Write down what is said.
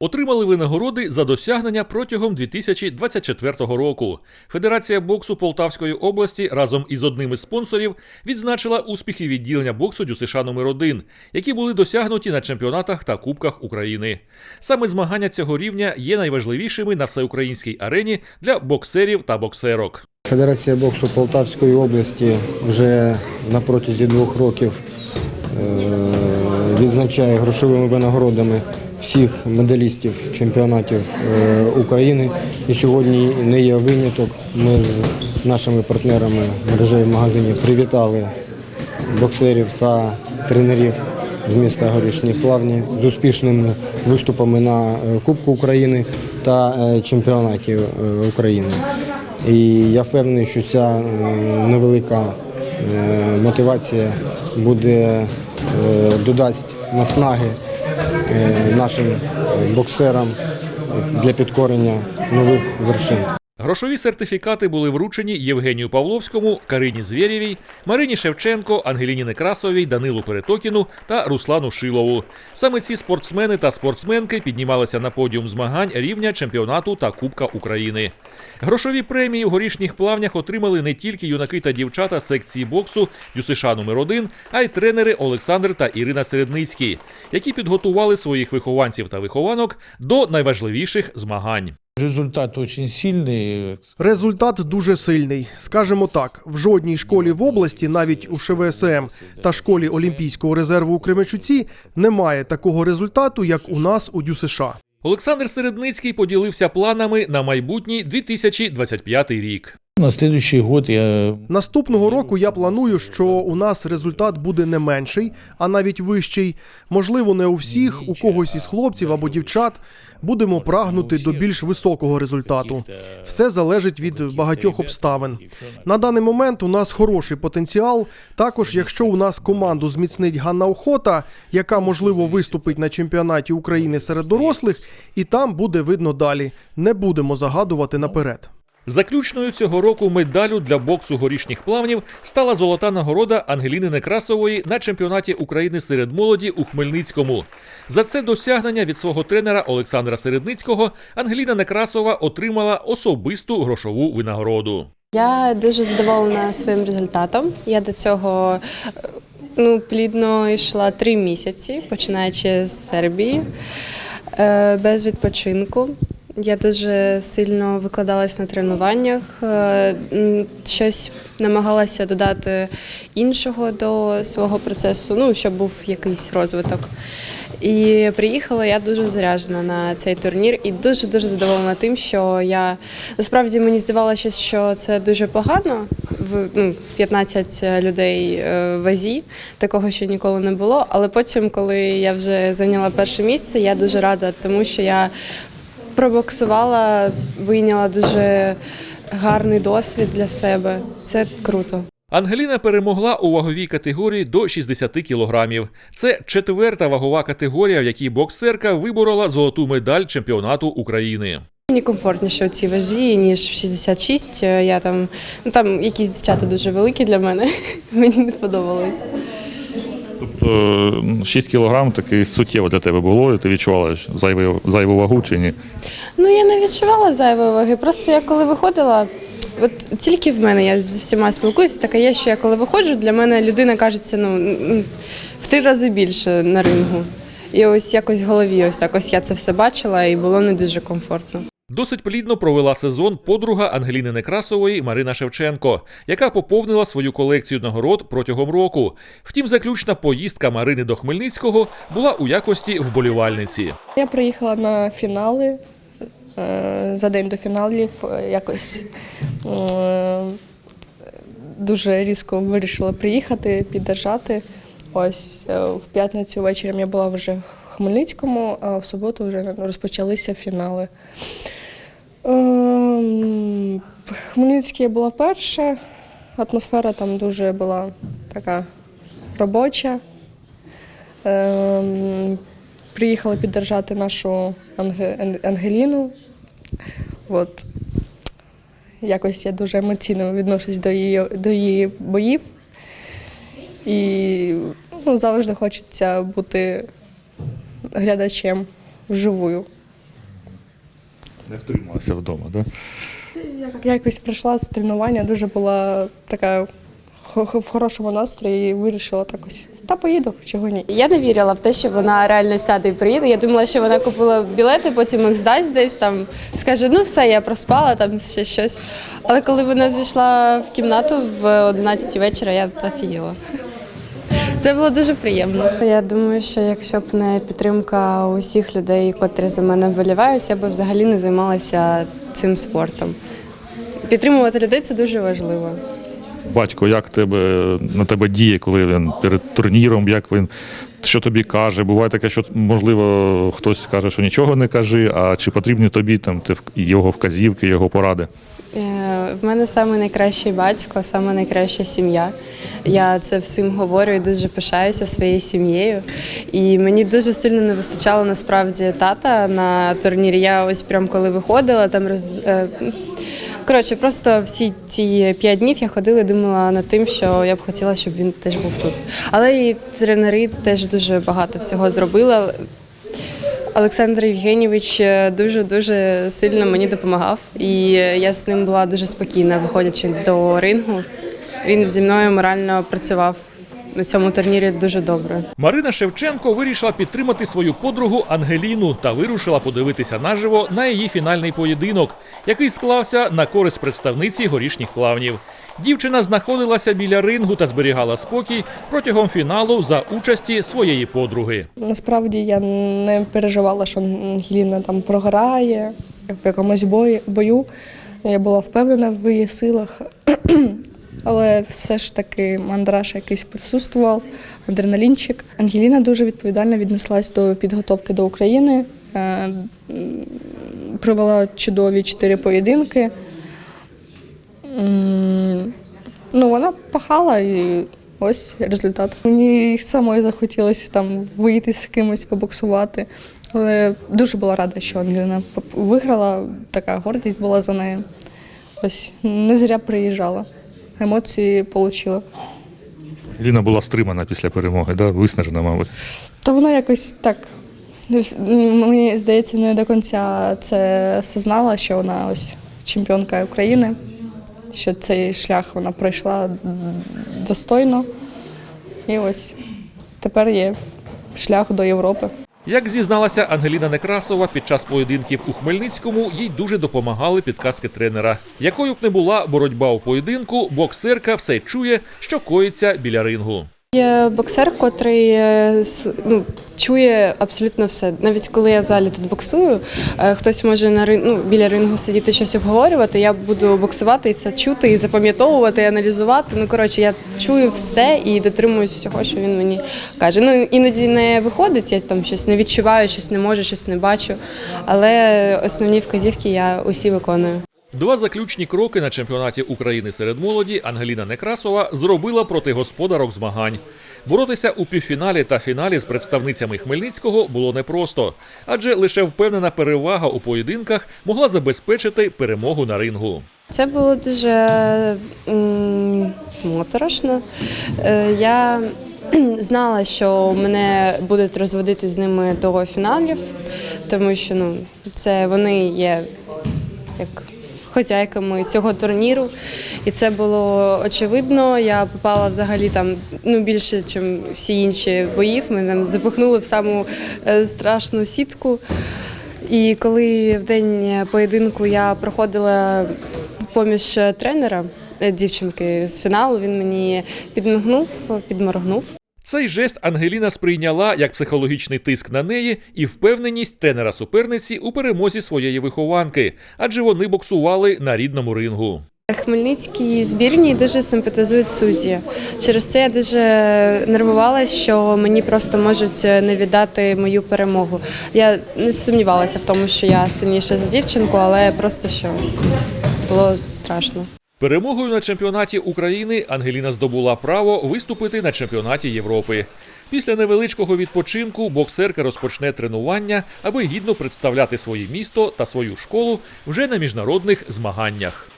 Отримали винагороди за досягнення протягом 2024 року. Федерація боксу Полтавської області разом із одним із спонсорів відзначила успіхи відділення боксу ДЮСШ номер 1 які були досягнуті на чемпіонатах та кубках України. Саме змагання цього рівня є найважливішими на всеукраїнській арені для боксерів та боксерок. Федерація боксу Полтавської області вже на протязі двох років е, відзначає грошовими винагородами всіх медалістів чемпіонатів е, України. І сьогодні не є виняток. Ми з нашими партнерами мережею магазинів привітали боксерів та тренерів з міста Горішні Плавні з успішними виступами на е, Кубку України та е, чемпіонаті України. І я впевнений, що ця невелика мотивація буде додасть наснаги нашим боксерам для підкорення нових вершин. Грошові сертифікати були вручені Євгенію Павловському, Карині Звєрєвій, Марині Шевченко, Ангеліні Некрасовій, Данилу Перетокіну та Руслану Шилову. Саме ці спортсмени та спортсменки піднімалися на подіум змагань рівня чемпіонату та Кубка України. Грошові премії у горішніх плавнях отримали не тільки юнаки та дівчата секції боксу ДЮСШ номер 1 а й тренери Олександр та Ірина Середницькі, які підготували своїх вихованців та вихованок до найважливіших змагань. Результат очень сильний. Результат дуже сильний. Скажемо так, в жодній школі в області, навіть у ШВСМ та школі Олімпійського резерву у Кременчуці, немає такого результату, як у нас у ДЮСШ. Олександр Середницький поділився планами на майбутній 2025 рік. На следующий год я Наступного року я планую, що у нас результат буде не менший, а навіть вищий. Можливо, не у всіх, у когось із хлопців або дівчат будемо прагнути до більш високого результату. Все залежить від багатьох обставин. На даний момент у нас хороший потенціал. Також, якщо у нас команду зміцнить Ганна Охота, яка можливо виступить на чемпіонаті України серед дорослих, і там буде видно далі. Не будемо загадувати наперед. Заключною цього року медалю для боксу горішніх плавнів стала золота нагорода Ангеліни Некрасової на чемпіонаті України серед молоді у Хмельницькому. За це досягнення від свого тренера Олександра Середницького Ангеліна Некрасова отримала особисту грошову винагороду. Я дуже задоволена своїм результатом. Я до цього е, ну, плідно йшла три місяці, починаючи з Сербії, е, без відпочинку. Я дуже сильно викладалась на тренуваннях, е, щось намагалася додати іншого до свого процесу, ну, щоб був якийсь розвиток. І приїхала я дуже заряджена на цей турнір і дуже дуже задоволена тим, що я насправді мені здавалося, що це дуже погано. В ну, 15 людей е, в вазі, такого ще ніколи не було. Але потім, коли я вже зайняла перше місце, я дуже рада, тому що я пробоксувала, вийняла дуже гарний досвід для себе. Це круто. Ангеліна перемогла у ваговій категорії до 60 кілограмів. Це четверта вагова категорія, в якій боксерка виборола золоту медаль чемпіонату України. Мені комфортніше у цій вазі, ніж в 66. Я там, ну там якісь дівчата дуже великі для мене. Мені не подобалось. Тобто 6 кілограм таки суттєво для тебе було, і ти відчувала зайву, зайву вагу чи ні? Ну я не відчувала зайвої ваги. Просто я коли виходила, от тільки в мене я з всіма спілкуюся, таке є, що я коли виходжу, для мене людина кажеться ну в три рази більше на рингу. І ось якось в голові, ось так ось я це все бачила, і було не дуже комфортно. Досить плідно провела сезон подруга Ангеліни Некрасової Марина Шевченко, яка поповнила свою колекцію нагород протягом року. Втім, заключна поїздка Марини до Хмельницького була у якості вболівальниці. Я приїхала на фінали е, за день до фіналів. е, Якось е, дуже різко вирішила приїхати, піддержати. Ось в п'ятницю вечором я була вже Хмельницькому, а в суботу вже розпочалися фінали. Ем, Хмельницькій я була вперше. Атмосфера там дуже була така робоча. Ем, Приїхали піддержати нашу Ангеліну. От. Якось я дуже емоційно відношусь до її, до її боїв. І ну, завжди хочеться бути глядачем вживую. Не втрималася вдома, так? Я якось прийшла з тренування, дуже була така в хорошому настрої і вирішила так ось. Та поїду, чого ні. Я не вірила в те, що вона реально сяде і приїде. Я думала, що вона купила білети, потім їх здасть десь там, скаже, ну все, я проспала там ще щось. Але коли вона зайшла в кімнату в 11 вечора, я офігіла. Це було дуже приємно. Я думаю, що якщо б не підтримка усіх людей, котрі за мене вболівають, я б взагалі не займалася цим спортом. Підтримувати людей це дуже важливо. Батько, як тебе на тебе діє, коли він перед турніром, як він що тобі каже? Буває таке, що можливо хтось каже, що нічого не кажи, а чи потрібні тобі там ти його вказівки, його поради? Е, В мене саме найкращий батько, саме найкраща сім'я. Я це всім говорю і дуже пишаюся своєю сім'єю. І мені дуже сильно не вистачало насправді тата на турнірі. Я ось прям коли виходила, там роз. е, Коротше, просто всі ці п'ять днів я ходила і думала над тим, що я б хотіла, щоб він теж був тут. Але і тренери теж дуже багато всього зробили. Олександр Євгенійович дуже дуже сильно мені допомагав, і я з ним була дуже спокійна, виходячи до рингу. Він зі мною морально працював на цьому турнірі дуже добре. Марина Шевченко вирішила підтримати свою подругу Ангеліну та вирушила подивитися наживо на її фінальний поєдинок, який склався на користь представниці горішніх плавнів. Дівчина знаходилася біля рингу та зберігала спокій протягом фіналу за участі своєї подруги. Насправді я не переживала, що Ангеліна там програє в якомусь бої- бою. Я була впевнена в її силах. Але все ж таки мандраж якийсь присутствував, адреналінчик. Ангеліна дуже відповідально віднеслась до підготовки до України. Е, Провела чудові чотири поєдинки. Ну, вона пахала і ось результат. Мені самої захотілося там вийти з кимось побоксувати. Але дуже була рада, що Ангеліна виграла. Така гордість була за нею. Ось не зря приїжджала. Емоції отримала. Ліна була стримана після перемоги, да? виснажена, мабуть. Та вона якось так. Мені здається, не до кінця це осознала, що вона ось чемпіонка України, що цей шлях вона пройшла достойно. І ось тепер є шлях до Європи. Як зізналася Ангеліна Некрасова під час поєдинків у Хмельницькому, їй дуже допомагали підказки тренера. Якою б не була боротьба у поєдинку, боксерка все чує, що коїться біля рингу. Є боксер, котрий е, ну, чує абсолютно все. Навіть коли я в залі тут боксую, е, хтось може на рин... ну, біля рингу сидіти щось обговорювати. Я буду боксувати і це чути, і запам'ятовувати, і аналізувати. Ну коротше, я чую все і дотримуюсь усього, що він мені каже. Ну іноді не виходить, я там щось не відчуваю, щось не можу, щось не бачу. Але основні вказівки я усі виконую. Два заключні кроки на чемпіонаті України серед молоді Ангеліна Некрасова зробила проти господарок змагань. Боротися у півфіналі та фіналі з представницями Хмельницького було непросто, адже лише впевнена перевага у поєдинках могла забезпечити перемогу на рингу. Це було дуже моторошно. Е, Я знала, що мене будуть розводити з ними до фіналів, тому що ну, це вони є як хозяйками цього турніру. І це було очевидно. Я попала взагалі там ну, більше, ніж всі інші боїв. Мене запихнули в саму е, страшну сітку. І коли в день поєдинку я проходила поміж тренера е, дівчинки з фіналу, він мені підмигнув, підморгнув. Цей жест Ангеліна сприйняла як психологічний тиск на неї і впевненість тренера суперниці у перемозі своєї вихованки, адже вони боксували на рідному рингу. Хмельницькій збірній дуже симпатизують судді. Через це я дуже нервувалася, що мені просто можуть не віддати мою перемогу. Я не сумнівалася в тому, що я сильніша за дівчинку, але просто що було страшно. Перемогою на чемпіонаті України Ангеліна здобула право виступити на чемпіонаті Європи. Після невеличкого відпочинку боксерка розпочне тренування, аби гідно представляти своє місто та свою школу вже на міжнародних змаганнях.